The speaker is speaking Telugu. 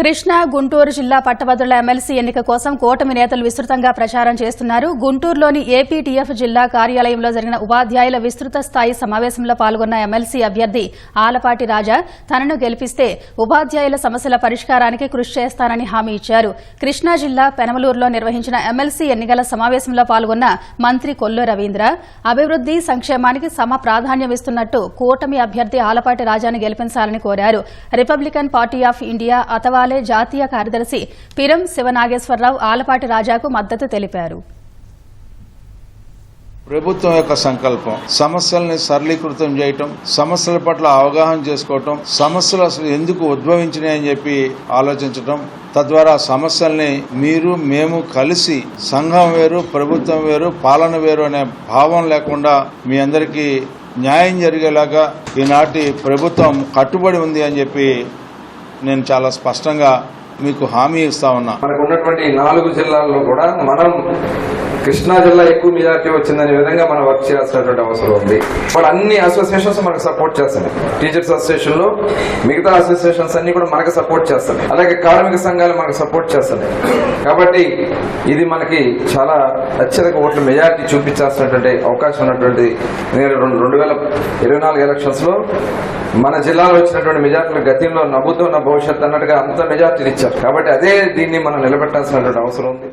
కృష్ణా గుంటూరు జిల్లా పట్టభద్రుల ఎమ్మెల్సీ ఎన్నిక కోసం కూటమి నేతలు విస్తృతంగా ప్రచారం చేస్తున్నారు. గుంటూరులోని ఏపీటీఎఫ్ జిల్లా కార్యాలయంలో జరిగిన ఉపాధ్యాయుల విస్తృత స్థాయి సమావేశంలో పాల్గొన్న ఎమ్మెల్సీ అభ్యర్థి ఆలపాటి రాజా తనను గెలిపిస్తే ఉపాధ్యాయుల సమస్యల పరిష్కారానికి కృషి చేస్తానని హామీ ఇచ్చారు. కృష్ణా జిల్లా పెనమలూరులో నిర్వహించిన ఎమ్మెల్సీ ఎన్నికల సమావేశంలో పాల్గొన్న మంత్రి కొల్లు రవీంద్ర అభివృద్ది సంక్షేమానికి సమ ప్రాధాన్యమిస్తున్నట్టు కూటమి అభ్యర్థి ఆలపాటి రాజాను గెలిపించాలని కోరారు. రిపబ్లికన్ పార్టీ ఆఫ్ ఇండియా అథవా అతవాలే జాతీయ కార్యదర్శి పిరం శివనాగేశ్వరరావు ఆలపాటి రాజాకు మద్దతు తెలిపారు. ప్రభుత్వం యొక్క సంకల్పం సమస్యల్ని సరళీకృతం చేయటం సమస్యల పట్ల అవగాహన చేసుకోవటం సమస్యలు అసలు ఎందుకు ఉద్భవించినాయని చెప్పి ఆలోచించటం తద్వారా సమస్యల్ని మీరు మేము కలిసి సంఘం వేరు ప్రభుత్వం వేరు పాలన వేరు అనే భావం లేకుండా మీ అందరికీ న్యాయం జరిగేలాగా ఈనాటి ప్రభుత్వం కట్టుబడి ఉంది అని చెప్పి నేను చాలా స్పష్టంగా మీకు హామీ ఇస్తా ఉన్నా. మనకు ఉన్నటువంటి నాలుగు జిల్లాల్లో కూడా మనం కృష్ణా జిల్లా ఎక్కువ మెజార్టీ వచ్చిందనే విధంగా మనం వర్క్ చేయాల్సినటువంటి అవసరం ఉంది. ఇప్పుడు అన్ని అసోసియేషన్స్ మనకు సపోర్ట్ చేస్తున్నాయి. టీచర్స్ అసోసియేషన్లో మిగతా అసోసియేషన్స్ అన్ని కూడా మనకు సపోర్ట్ చేస్తున్నాయి. అలాగే కార్మిక సంఘాలు మనకు సపోర్ట్ చేస్తున్నాయి. కాబట్టి ఇది మనకి చాలా అత్యధిక ఓట్ల మెజార్టీ చూపించాల్సినటువంటి అవకాశం ఉన్నటువంటి నేను రెండు రెండు వేల ఇరవై నాలుగు ఎలక్షన్స్లో మన జిల్లాలో వచ్చినటువంటి మెజార్టీలు గతంలో నవ్వుతున్న భవిష్యత్ అన్నట్టుగా అంత మెజార్టీలు ఇచ్చారు. కాబట్టి అదే దీన్ని మనం నిలబెట్టాల్సినటువంటి అవసరం ఉంది.